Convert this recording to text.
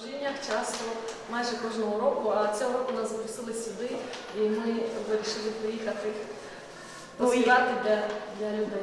служіннях часто, майже кожного року, а цього року нас запросили сюди, і ми вирішили приїхати ну, поспівати для, для людей.